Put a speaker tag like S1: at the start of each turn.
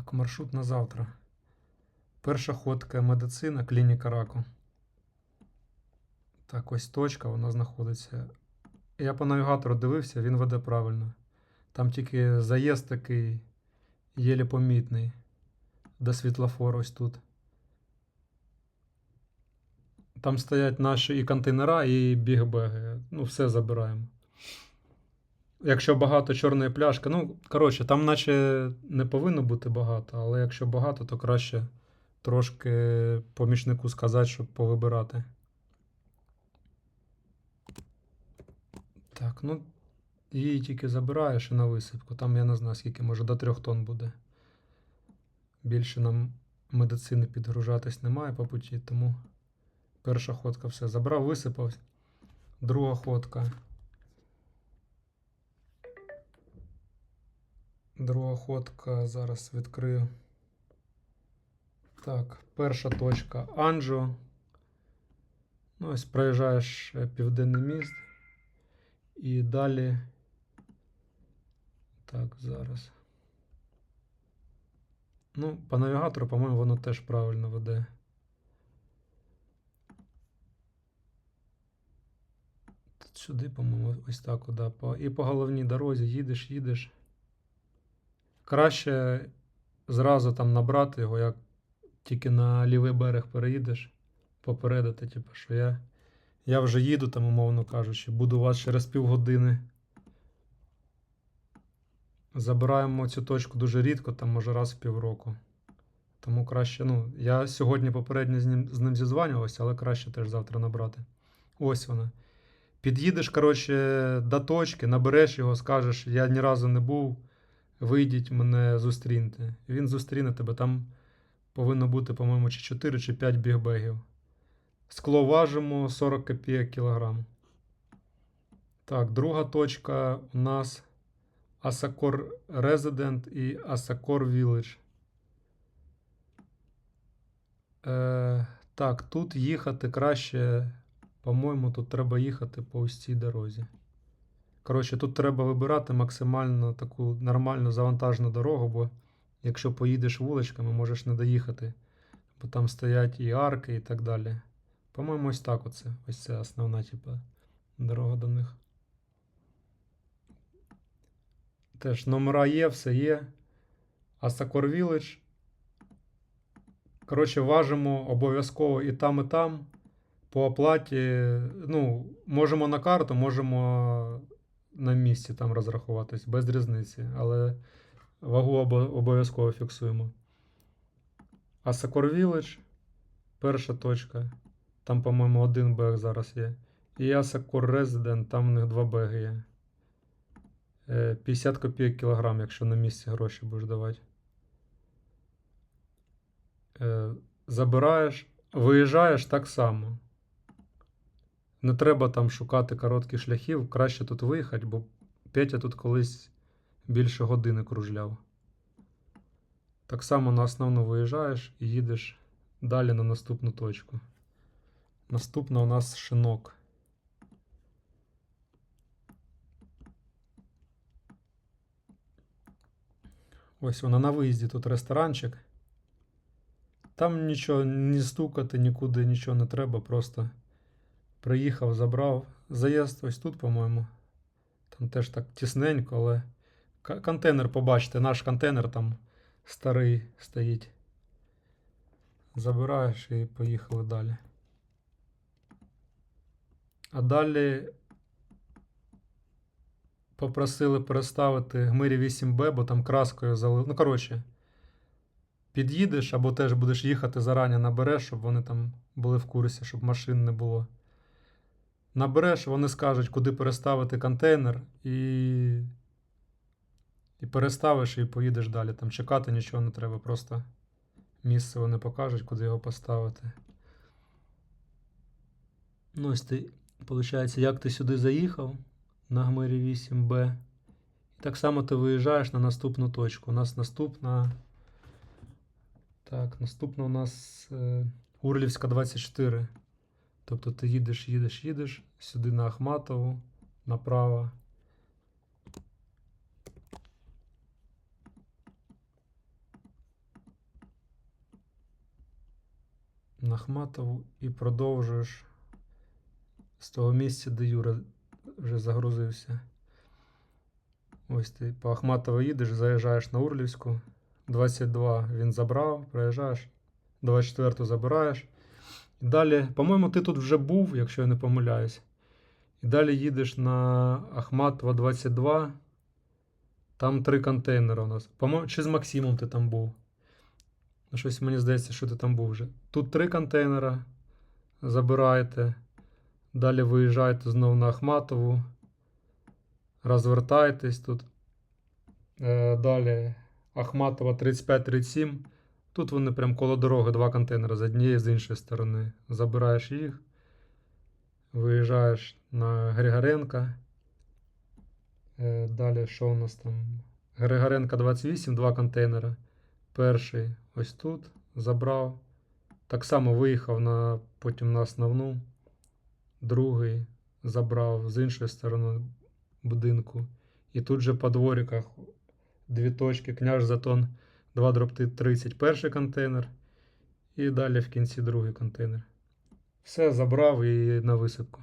S1: Так, маршрут на завтра. Перша ходка медицина, клініка раку. Так, ось точка, вона знаходиться. Я по навігатору дивився, він веде правильно. Там тільки заїзд такий єлі помітний. До світлофору ось тут. Там стоять наші і контейнера, і бігбеги. Ну, все забираємо. Якщо багато чорної пляшки, ну, коротше, там наче не повинно бути багато, але якщо багато, то краще трошки помічнику сказати, щоб повибирати. Так, ну, її тільки забираєш і на висипку. Там я не знаю, скільки, може до трьох тонн буде. Більше нам медицини підгружатись немає по путі, тому перша ходка все. Забрав, висипав. Друга ходка. Друга ходка зараз відкрию. Так, перша точка Анджо. Ну, ось проїжджаєш е, південний міст. І далі. Так, зараз. Ну, по навігатору, по-моєму, воно теж правильно веде. Тут сюди, по-моєму, ось так, да, і по головній дорозі їдеш, їдеш. Краще зразу там набрати його, як тільки на лівий берег переїдеш, попередити, типу, що я, я вже їду, там, умовно кажучи, буду у вас через півгодини. Забираємо цю точку дуже рідко, там може раз в півроку. Тому краще, ну, я сьогодні попередньо з ним, з ним зізванювався, але краще теж завтра набрати. Ось вона. Під'їдеш, коротше, до точки, набереш його, скажеш, я ні разу не був, вийдіть мене зустріньте. Він зустріне тебе. Там повинно бути, по-моєму, чи 4, чи 5 бігбегів. Скло важимо 40 копійок кілограм. Так, друга точка у нас Асакор Resident і Асакор Village. Е, так, тут їхати краще. По-моєму, тут треба їхати по ось дорозі. Коротше, тут треба вибирати максимально таку нормальну завантажену дорогу, бо якщо поїдеш вуличками, можеш не доїхати. Бо там стоять і арки, і так далі. По-моєму, ось так оце. Ось це основна, типу, дорога до них. Теж номера є, все є. Асакор Village. Коротше, важимо обов'язково і там, і там. По оплаті. Ну, можемо на карту, можемо на місці там розрахуватись, без різниці. Але вагу обо- обов'язково фіксуємо. Асакор Village. Перша точка. Там, по-моєму, один бег зараз є. І Асакор Resident, там у них два беги є. Е, 50 копійок кілограм, якщо на місці гроші будеш давати. Е, Забираєш, виїжджаєш так само. Не треба там шукати коротких шляхів, краще тут виїхати, бо Петя тут колись більше години кружляв. Так само на основну виїжджаєш і їдеш далі на наступну точку. Наступна у нас шинок. Ось вона на виїзді тут ресторанчик. Там нічого ні стукати, нікуди нічого не треба, просто приїхав, забрав. Заїзд ось тут, по-моєму. Там теж так тісненько, але контейнер, побачите, наш контейнер там старий стоїть. Забираєш і поїхали далі. А далі попросили переставити Гмирі 8Б, бо там краскою залили. Ну, коротше, під'їдеш або теж будеш їхати зарані, набереш, щоб вони там були в курсі, щоб машин не було. Набереш, вони скажуть, куди переставити контейнер, і, і переставиш і поїдеш далі. Там чекати нічого не треба, просто місце вони покажуть, куди його поставити. Ну, ось ти, виходить, як ти сюди заїхав на Гмирі 8Б. І так само ти виїжджаєш на наступну точку. У нас наступна. Так, наступна у нас е, Урлівська 24. Тобто ти їдеш, їдеш, їдеш, сюди на Ахматову, направо. На Ахматову і продовжуєш з того місця, де Юра вже загрузився. Ось ти по Ахматово їдеш, заїжджаєш на Урлівську. 22 він забрав, проїжджаєш, 24 забираєш. І далі, по-моєму, ти тут вже був, якщо я не помиляюсь. І далі їдеш на Ахматова 22. Там три контейнери у нас. Чи з Максимом ти там був? Ну, щось мені здається, що ти там був вже. Тут три контейнера. Забираєте. Далі виїжджаєте знову на Ахматову. Розвертаєтесь тут. Е, далі Ахматова 35-37. Тут вони прям коло дороги два контейнери з однієї з іншої сторони. Забираєш їх. Виїжджаєш на Григоренка. Е, Далі що у нас там? Григоренка 28, два контейнери. Перший ось тут забрав. Так само виїхав на, потім на основну. Другий забрав з іншої сторони будинку. І тут же по двориках дві точки, княж затон, 2 дропти 30, перший контейнер. І далі в кінці другий контейнер. Все забрав і на висадку.